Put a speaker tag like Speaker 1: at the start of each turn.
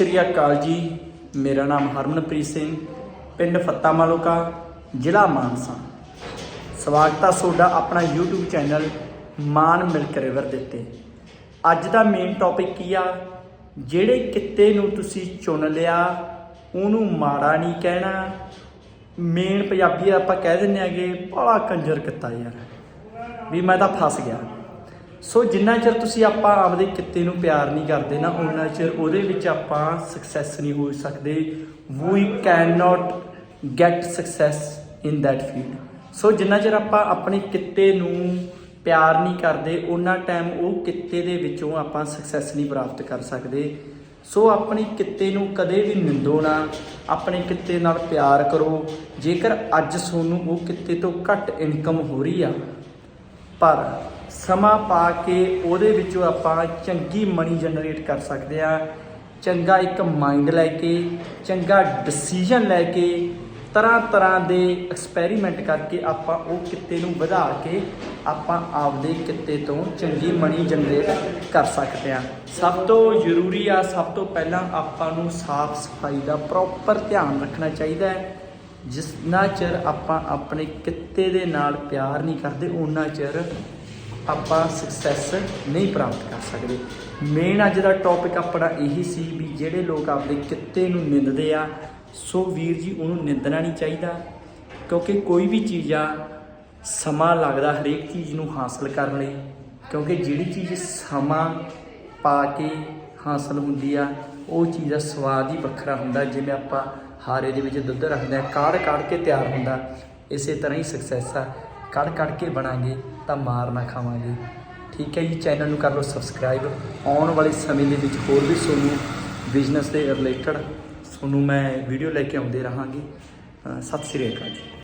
Speaker 1: ਸ਼੍ਰੀ ਅਕਾਲ ਜੀ। ਮੇਰਾ ਨਾਮ ਹਰਮਨਪ੍ਰੀਤ ਸਿੰਘ, ਪਿੰਡ ਫੱਤਾ ਮਾਲੋਕਾ, ਜ਼ਿਲ੍ਹਾ ਮਾਨਸਾ। ਸਵਾਗਤ ਆ ਤੁਹਾਡਾ ਆਪਣਾ YouTube channel Maan milk river ਦੇ ਉੱਤੇ। ਅੱਜ ਦਾ ਮੇਨ ਟੌਪਿਕ ਕੀ ਆ? ਜਿਹੜੇ ਕਿੱਤੇ ਨੂੰ ਤੁਸੀਂ ਚੁਣ ਲਿਆ, ਉਹਨੂੰ ਮਾੜਾ ਨਹੀਂ ਕਹਿਣਾ। ਮੇਨ ਪੰਜਾਬੀ ਆਪਾਂ ਕਹਿ ਦਿੰਦੇ ਆਗੇ ਬੜਾ ਕੰਜਰ ਕਿੱਤਾ ਯਾਰ। ਵੀ ਮੈਂ ਤਾਂ ਫਸ ਗਿਆ। ਸੋ ਜਿੰਨਾ ਚਿਰ ਤੁਸੀਂ ਆਪਾਂ ਆਪਦੇ ਕਿੱਤੇ ਨੂੰ ਪਿਆਰ ਨਹੀਂ ਕਰਦੇ ਨਾ ਉਹਨਾਂ ਚਿਰ ਉਹਦੇ ਵਿੱਚ ਆਪਾਂ ਸਕਸੈਸ ਨਹੀਂ ਹੋ ਸਕਦੇ। We can not get success in that field so ਜਿੰਨਾ ਚਿਰ ਆਪਾਂ ਆਪਣੇ ਕਿੱਤੇ ਨੂੰ ਪਿਆਰ ਨਹੀਂ ਕਰਦੇ ਉਹਨਾਂ ਟਾਈਮ ਉਹ ਕਿੱਤੇ ਦੇ ਵਿੱਚੋਂ ਆਪਾਂ ਸਕਸੈਸ ਨਹੀਂ ਪ੍ਰਾਪਤ ਕਰ ਸਕਦੇ। ਸੋ ਆਪਣੇ ਕਿੱਤੇ ਨੂੰ ਕਦੇ ਵੀ ਨਿੰਦੋ ਨਾ। ਆਪਣੇ ਕਿੱਤੇ ਨਾਲ ਪਿਆਰ ਕਰੋ। ਜੇਕਰ ਅੱਜ ਤੁਹਾਨੂੰ ਉਹ ਕਿੱਤੇ ਤੋਂ ਘੱਟ ਇਨਕਮ ਹੋ ਰਹੀ ਆ, ਪਰ ਸਮਾਂ ਪਾ ਕੇ ਉਹਦੇ ਵਿੱਚੋਂ ਆਪਾਂ ਚੰਗੀ ਮਨੀ ਜਨਰੇਟ ਕਰ ਸਕਦੇ ਆ ਚੰਗਾ ਇੱਕ ਮਾਈਂਡ ਲੈ ਕੇ, ਚੰਗਾ ਡਿਸੀਜਨ ਲੈ ਕੇ ਤਰ੍ਹਾਂ ਤਰ੍ਹਾਂ ਦੇ ਐਕਸਪੈਰੀਮੈਂਟ ਕਰਕੇ ਆਪਾਂ ਉਹ ਕਿੱਤੇ ਨੂੰ ਵਧਾ ਕੇ ਆਪਾਂ ਆਪਦੇ ਕਿੱਤੇ ਤੋਂ ਚੰਗੀ ਮਨੀ ਜਨਰੇਟ ਕਰ ਸਕਦੇ ਆ ਸਭ ਤੋਂ ਜ਼ਰੂਰੀ ਆ, ਸਭ ਤੋਂ ਪਹਿਲਾਂ ਆਪਾਂ ਨੂੰ ਸਾਫ਼ ਸਫ਼ਾਈ ਦਾ ਪ੍ਰੋਪਰ ਧਿਆਨ ਰੱਖਣਾ ਚਾਹੀਦਾ ਹੈ। ਜਿੰਨਾ ਚਿਰ ਆਪਾਂ ਆਪਣੇ ਕਿੱਤੇ ਦੇ ਨਾਲ ਪਿਆਰ ਨਹੀਂ ਕਰਦੇ ਉਹਨਾਂ ਚਿਰ ਆਪਾਂ ਸਕਸੈਸ ਨਹੀਂ ਪ੍ਰਾਪਤ ਕਰ ਸਕਦੇ। ਮੇਨ ਅੱਜ ਦਾ ਟੌਪਿਕ ਆਪਣਾ ਇਹੀ ਸੀ ਵੀ ਜਿਹੜੇ ਲੋਕ ਆਪਦੇ ਕਿੱਤੇ ਨੂੰ ਨਿੰਦਦੇ ਆ, ਸੋ ਵੀਰ ਜੀ ਉਹਨੂੰ ਨਿੰਦਣਾ ਨਹੀਂ ਚਾਹੀਦਾ, ਕਿਉਂਕਿ ਕੋਈ ਵੀ ਚੀਜ਼ ਆ, ਸਮਾਂ ਲੱਗਦਾ ਹਰੇਕ ਚੀਜ਼ ਨੂੰ ਹਾਸਲ ਕਰਨ ਲਈ, ਕਿਉਂਕਿ ਜਿਹੜੀ ਚੀਜ਼ ਸਮਾਂ ਪਾ ਕੇ ਹਾਸਲ ਹੁੰਦੀ ਆ, ਉਹ ਚੀਜ਼ ਦਾ ਸਵਾਦ ਹੀ ਵੱਖਰਾ ਹੁੰਦਾ, ਜਿਵੇਂ ਆਪਾਂ ਹਾਰੇ ਦੇ ਵਿੱਚ ਦੁੱਧ ਰੱਖਦੇ ਆ ਕਾੜ ਕਾੜ ਕੇ ਤਿਆਰ ਹੁੰਦਾ, ਇਸੇ ਤਰ੍ਹਾਂ ਹੀ ਸਕਸੈਸ ਆ। ਕੱਢ ਕੱਢ ਕੇ ਬਣਾਂਗੇ ਤਾਂ ਮਾਰ ਨਾ ਖਾਵਾਂਗੇ। ਠੀਕ ਹੈ ਜੀ ਚੈਨਲ ਨੂੰ ਕਰ ਲਓ ਸਬਸਕ੍ਰਾਈਬ ਆਉਣ ਵਾਲੇ ਸਮੇਂ ਦੇ ਵਿੱਚ ਹੋਰ ਵੀ ਤੁਹਾਨੂੰ ਬਿਜ਼ਨਸ ਦੇ ਰਿਲੇਟਡ ਤੁਹਾਨੂੰ ਮੈਂ ਵੀਡੀਓ ਲੈ ਕੇ ਆਉਂਦੇ ਰਹਾਂਗੇ। ਸਤਿ ਸ਼੍ਰੀ ਅਕਾਲ ਜੀ।